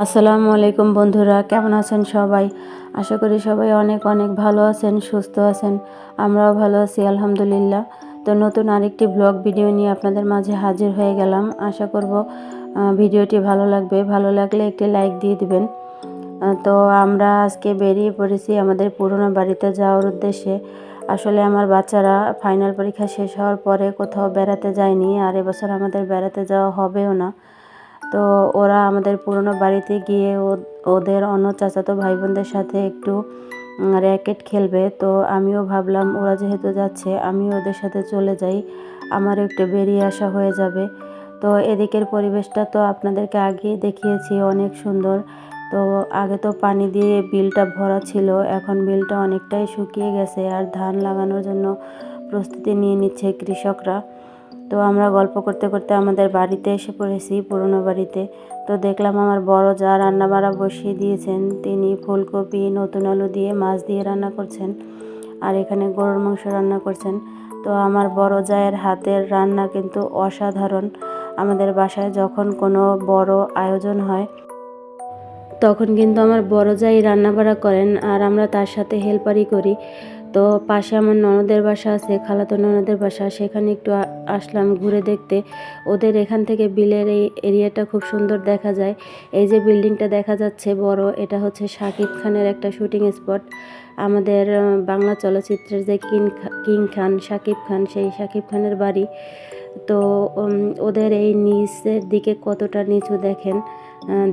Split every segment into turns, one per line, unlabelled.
আসসালামু আলাইকুম বন্ধুরা, কেমন আছেন সবাই? আশা করি সবাই অনেক অনেক ভালো আছেন, সুস্থ আছেন, আমরাও ভালো আছি, আলহামদুলিল্লাহ। তো নতুন আরেকটি ব্লগ ভিডিও নিয়ে আপনাদের মাঝে হাজির হয়ে গেলাম। আশা করব ভিডিওটি ভালো লাগবে। ভালো লাগলে একটি লাইক দিয়ে দিবেন। তো আমরা আজকে বেরিয়ে পড়েছি আমাদের পুরনো বাড়িতে যাওয়ার উদ্দেশ্যে। আসলে আমার বাচ্চারা ফাইনাল পরীক্ষা শেষ হওয়ার পরে কোথাও বেড়াতে যায়নি, আর এবছর আমাদের বেড়াতে যাওয়া হবেও না। তো ওরা আমাদের পুরনো বাড়িতে গিয়ে ওদের অন্য চাচাতো ভাই বোনদের সাথে একটু র্যাকেট খেলবে। তো আমিও ভাবলাম, ওরা যেহেতু যাচ্ছে, আমিও ওদের সাথে চলে যাই। আমারও একটু বেরিয়ে আসা হয়ে যাবে। তো এদিকের পরিবেশটা তো আপনাদেরকে আগেই দেখিয়েছি, অনেক সুন্দর। তো আগে তো পানি দিয়ে বিলটা ভরা ছিল, এখন বিলটা অনেকটাই শুকিয়ে গেছে। আর ধান লাগানোর জন্য প্রস্তুতি নিয়ে নিচ্ছে কৃষকরা। তো আমরা গল্প করতে করতে আমাদের বাড়িতে এসে পড়েছি, পুরনো বাড়িতে। তো দেখলাম আমার বড় যা রান্না বাড়া বসিয়ে দিয়েছেন, তিনি ফুলকপি, নতুন আলু দিয়ে মাছ দিয়ে রান্না করছেন আর এখানে গরুর মাংস রান্না করছেন। তো আমার বড় জায়ের হাতের রান্না কিন্তু অসাধারণ। আমাদের বাসায় যখন কোনো বড় আয়োজন হয়, তখন কিন্তু আমার বড় জাই রান্না বাড়া করেন আর আমরা তার সাথে হেল্পারই করি। তো পাশে আমার ননদের বাসা আছে, খালাতো ননদের বাসা, সেখানে একটু আসলাম ঘুরে দেখতে। ওদের এখান থেকে বিলের এই এরিয়াটা খুব সুন্দর দেখা যায়। এই যে বিল্ডিংটা দেখা যাচ্ছে বড়, এটা হচ্ছে শাকিব খানের একটা শুটিং স্পট। আমাদের বাংলা চলচ্চিত্রের যে কিং কিং খান, শাকিব খান, সেই শাকিব খানের বাড়ি। তো ওদের এই নিচের দিকে কতটা নিচু দেখেন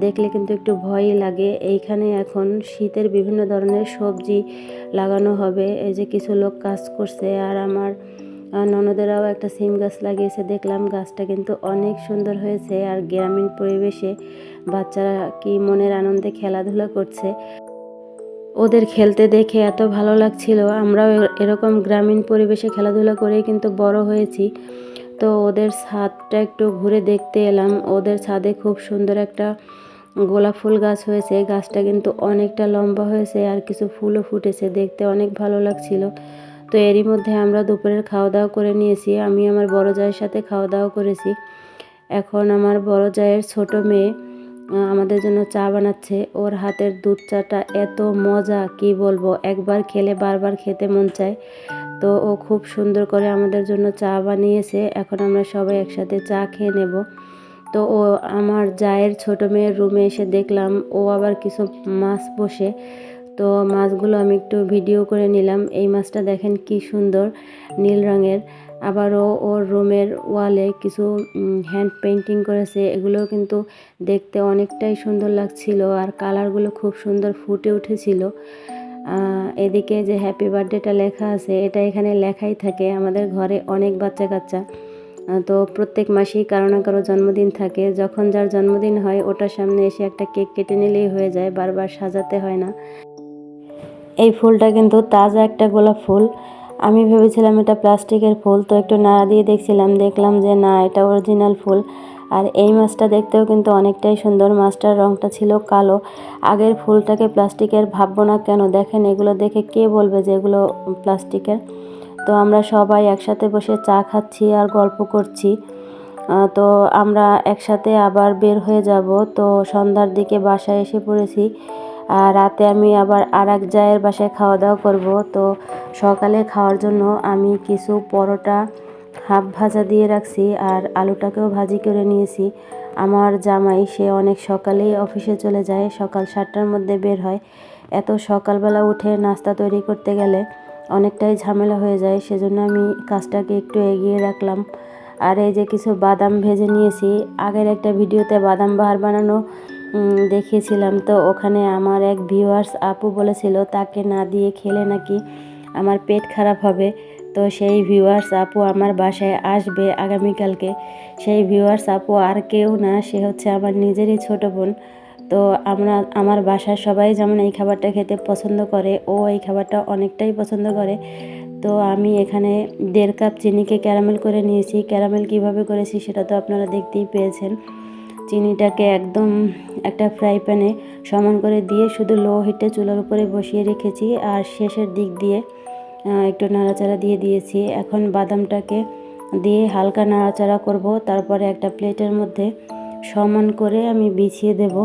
দেখলে কিন্তু একটু ভয়ই লাগে। এইখানে এখন শীতের বিভিন্ন ধরনের সবজি লাগানো হবে। এই যে কিছু লোক কাজ করছে আর আমার ননদেরাও একটা সিম গাছ লাগিয়েছে। দেখলাম গাছটা কিন্তু অনেক সুন্দর হয়েছে আর গ্রামীণ পরিবেশে বাচ্চারা কি মনের আনন্দে খেলাধুলা করছে। ওদের খেলতে দেখে এত ভালো লাগছিল। আমরাও এরকম গ্রামীণ পরিবেশে খেলাধুলা করেই কিন্তু বড় হয়েছি। তো ওদের ছাদটা একটু ঘুরে দেখতে এলাম। ওদের ছাদে খুব সুন্দর একটা গোলাপ ফুল গাছ হয়েছে। গাছটা কিন্তু অনেকটা লম্বা হয়েছে আর কিছু ফুলও ফুটেছে। দেখতে অনেক ভালো লাগছিল। তো এরই মধ্যে আমরা দুপুরের খাওয়া দাওয়া করে নিয়েছি। আমি আমার বড় জায়ের সাথে খাওয়া দাওয়া করেছি। এখন আমার বড় জায়ের ছোট মেয়ে আমাদের জন্য চা বানাচ্ছে। ওর হাতের দুধ চাটা এত মজা, কি বলব? একবার খেলে বারবার খেতে মন চায়। তো ও খুব সুন্দর করে আমাদের জন্য চা বানিয়েছে। এখন আমরা সবাই একসাথে চা খেয়ে নেব। তো ও, আমার জায়ের ছোট মেয়ের রুমে এসে দেখলাম, ও আবার কিছু মাছ বসে। তো মাছগুলো আমি একটু ভিডিও করে নিলাম। এই মাছটা দেখেন কি সুন্দর, নীল রঙের। আবারও ওর রুমের ওয়ালে কিছু হ্যান্ড পেন্টিং করেছে। এগুলো কিন্তু দেখতে অনেকটাই সুন্দর লাগছিল আর কালারগুলো খুব সুন্দর ফুটে উঠেছিল। এদিকে যে হ্যাপি বার্থডেটা লেখা আছে, এটা এখানে লেখাই থাকে। আমাদের ঘরে অনেক বাচ্চা কাচ্চা তো প্রত্যেক মাসেই কারও না কারও জন্মদিন থাকে। যখন যার জন্মদিন হয়, ওটার সামনে এসে একটা কেক কেটে নিলেই হয়ে যায়। বারবার সাজাতে হয় না। এই ফুলটা কিন্তু তাজা একটা গোলাপ ফুল। আমি ভেবেছিলাম এটা প্লাস্টিকের ফুল, তো একটু নাড়া দিয়ে দেখছিলাম, দেখলাম যে না, এটা অরিজিনাল ফুল। আর এই মাছটা দেখতেও কিন্তু অনেকটাই সুন্দর। মাছটার রংটা ছিল কালো। আগের ফুলটাকে প্লাস্টিকের ভাববো না কেন? দেখেন, এগুলো দেখে কে বলবে যে এগুলো প্লাস্টিকের? তো আমরা সবাই একসাথে বসে চা খাচ্ছি আর গল্প করছি। তো আমরা একসাথে আবার বের হয়ে যাব। তো সন্ধ্যার দিকে বাসায় এসে পড়েছি। আর রাতে আমি আবার আর এক জায়ের বাসায় খাওয়া দাওয়া করব। তো সকালে খাওয়ার জন্য আমি কিছু পরোটা হাফ ভাজা দিয়ে রাখছি আর আলুটাকেও ভাজি করে নিয়েছি। আমার জামাই, সে অনেক সকালেই অফিসে চলে যায়, সকাল সাতটার মধ্যে বের হয়। এত সকালবেলা উঠে নাস্তা তৈরি করতে গেলে অনেকটাই ঝামেলা হয়ে যায়, সেজন্য আমি কাজটাকে একটু এগিয়ে রাখলাম। আর এই যে কিছু বাদাম ভেজে নিয়েছি, আগের একটা ভিডিওতে বাদাম বাহার বানানো দেখিয়েছিলাম তো ওখানে আমার এক ভিউয়ার্স আপু বলেছিল, তাকে না দিয়ে খেলে নাকি আমার পেট খারাপ হবে? তো সেই ভিউয়ার্স আপু আমার বাসায় আসবে আগামীকালকে। সেই ভিউয়ার্স আপু আর কেউ না, সে হচ্ছে আমার নিজেরই ছোট বোন। তো আমরা, আমার বাসার সবাই যেমন এই খাবারটা খেতে পছন্দ করে, ও এই খাবারটা অনেকটাই পছন্দ করে। তো আমি এখানে দেড় কাপ চিনিকে ক্যারামেল করে নিয়েছি। ক্যারামেল কীভাবে করেছি সেটা তো আপনারা দেখতেই পেয়েছেন। চিনিটাকে একদম একটা ফ্রাই প্যানে সমান করে দিয়ে শুধু লো হিটে চুলার উপরে বসিয়ে রেখেছি আর শেষের দিক দিয়ে একটু নাড়াচাড়া দিয়ে দিয়েছি। এখন বাদামটাকে দিয়ে হালকা নাড়াচাড়া করব, তারপরে একটা প্লেটের মধ্যে সমান করে আমি বিছিয়ে দেব।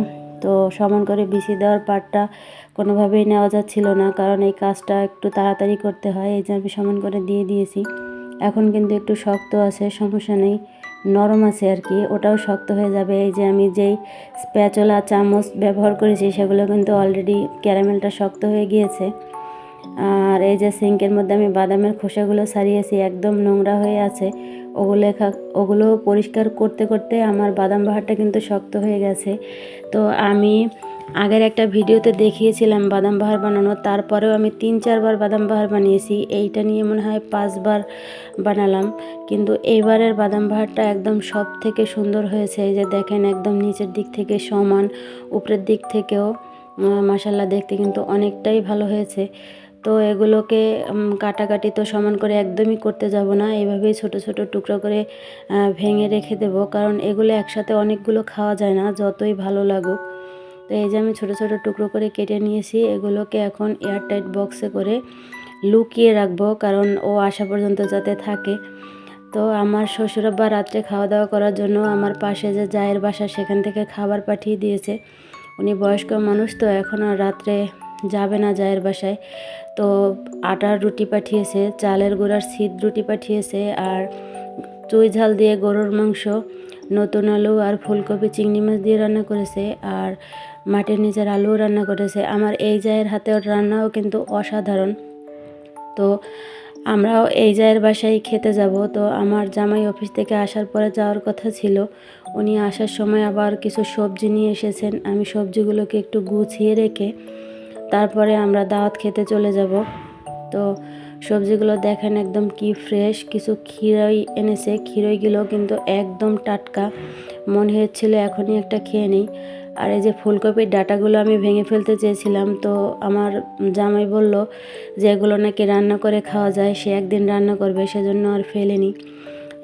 তো সমান করে বিছিয়ে দেওয়ার পাটটা কোনোভাবেই নেওয়া যাচ্ছিল না, কারণ এই কাজটা একটু তাড়াতাড়ি করতে হয়, এই যে আমি সমান করে দিয়ে দিয়েছি। এখন কিন্তু একটু শক্ত আছে, সমস্যা নেই। নরম আছে আর কি, ওটাও শক্ত হয়ে যাবে। এই যে আমি যেই স্প্যাচলা, চামচ ব্যবহার করেছি, সেগুলো কিন্তু অলরেডি ক্যারামেলটা শক্ত হয়ে গিয়েছে। আর এই যে সিঙ্কের মধ্যে আমি বাদামের খোসাগুলো সারিয়েছি একদম নোংরা হয়ে আছে। ওগুলো ওগুলো পরিষ্কার করতে করতে আমার বাদাম বাহারটা কিন্তু শক্ত হয়ে গেছে। তো আমি আগের একটা ভিডিওতে দেখিয়েছিলাম বাদাম বাহার বানানো, তারপরেও আমি তিন, চারবার বাদাম বাহার বানিয়েছি। এইটা নিয়ে মনে হয় পাঁচবার বানালাম। কিন্তু এইবারের বাদাম বাহারটা একদম সব থেকে সুন্দর হয়েছে। এই যে দেখেন একদম নিচের দিক থেকে সমান, উপরের দিক থেকেও মাসাল্লাহ দেখতে কিন্তু অনেকটাই ভালো হয়েছে। তো এগুলোকে কাটাকাটি তো সমান করে একদমই করতে যাব না। এইভাবেই ছোট ছোট টুকরো করে ভেঙে রেখে দেবো। কারণ এগুলো একসাথে অনেকগুলো খাওয়া যায় না, যতই ভালো লাগুক। তো এই যে আমি ছোট ছোট টুকরো করে কেটে নিয়েছি, এগুলোকে এখন এয়ারটাইট বক্সে করে লুকিয়ে রাখব, কারণ ও আসা পর্যন্ত যাতে থাকে। তো আমার শ্বশুরাব্বা রাত্রে খাওয়া দাওয়া করার জন্য আমার পাশে যে জায়ের বাসা, সেখান থেকে খাবার পাঠিয়ে দিয়েছে। উনি বয়স্ক মানুষ, তো এখন আর রাত্রে যাবে না জায়ের বাসায়। তো আটার রুটি পাঠিয়েছে, চালের গুঁড়ার শীত রুটি পাঠিয়েছে, আর চুই ঝাল দিয়ে গরুর মাংস। নতুন আলু আর ফুলকপি চিংড়ি মাছ দিয়ে রান্না করেছে আর মাটির নিচের আলুও রান্না করেছে। আমার এই জায়ের হাতের রান্নাও কিন্তু অসাধারণ। তো আমরাও এই জায়ের বাসায় খেতে যাব। তো আমার জামাই অফিস থেকে আসার পরে যাওয়ার কথা ছিল। উনি আসার সময় আবার কিছু সবজি নিয়ে এসেছেন। আমি সবজিগুলোকে একটু গুছিয়ে রেখে তারপরে আমরা দাওয়াত খেতে চলে যাব। তো সবজিগুলো দেখেন একদম কি ফ্রেশ কিছু ক্ষীরই এনেছে, ক্ষীরইগুলো কিন্তু একদম টাটকা। মনে হচ্ছিল এখনই একটা খেয়ে নিই। আর এই যে ফুলকপির ডাটাগুলো আমি ভেঙে ফেলতে চেয়েছিলাম, তো আমার জামাই বলল যে এগুলো নাকি রান্না করে খাওয়া যায়, সে একদিন রান্না করবে, সেজন্য আর ফেলেনি।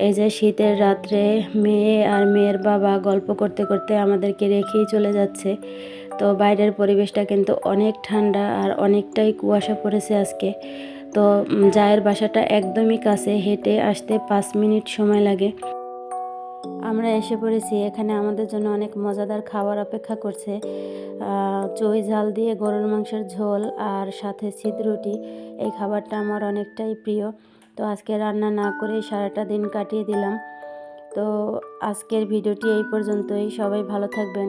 এই যে শীতের রাত্রে মেয়ে আর মেয়ের বাবা গল্প করতে করতে আমাদেরকে রেখেই চলে যাচ্ছে। তো বাইরের পরিবেশটা কিন্তু অনেক ঠান্ডা আর অনেকটাই কুয়াশা পড়েছে আজকে। তো জায়ের বাসাটা একদমই কাছে, হেঁটে আসতে পাঁচ মিনিট সময় লাগে। আমরা এসে পড়েছি, এখানে আমাদের জন্য অনেক মজাদার খাবার অপেক্ষা করছে। চই ঝাল দিয়ে গরুর মাংসের ঝোল আর সাথে শীত রুটি, এই খাবারটা আমার অনেকটাই প্রিয়। তো আজকে রান্না না করেই সারাটা দিন কাটিয়ে দিলাম। তো আজকের ভিডিওটি এই পর্যন্তই, সবাই ভালো থাকবেন।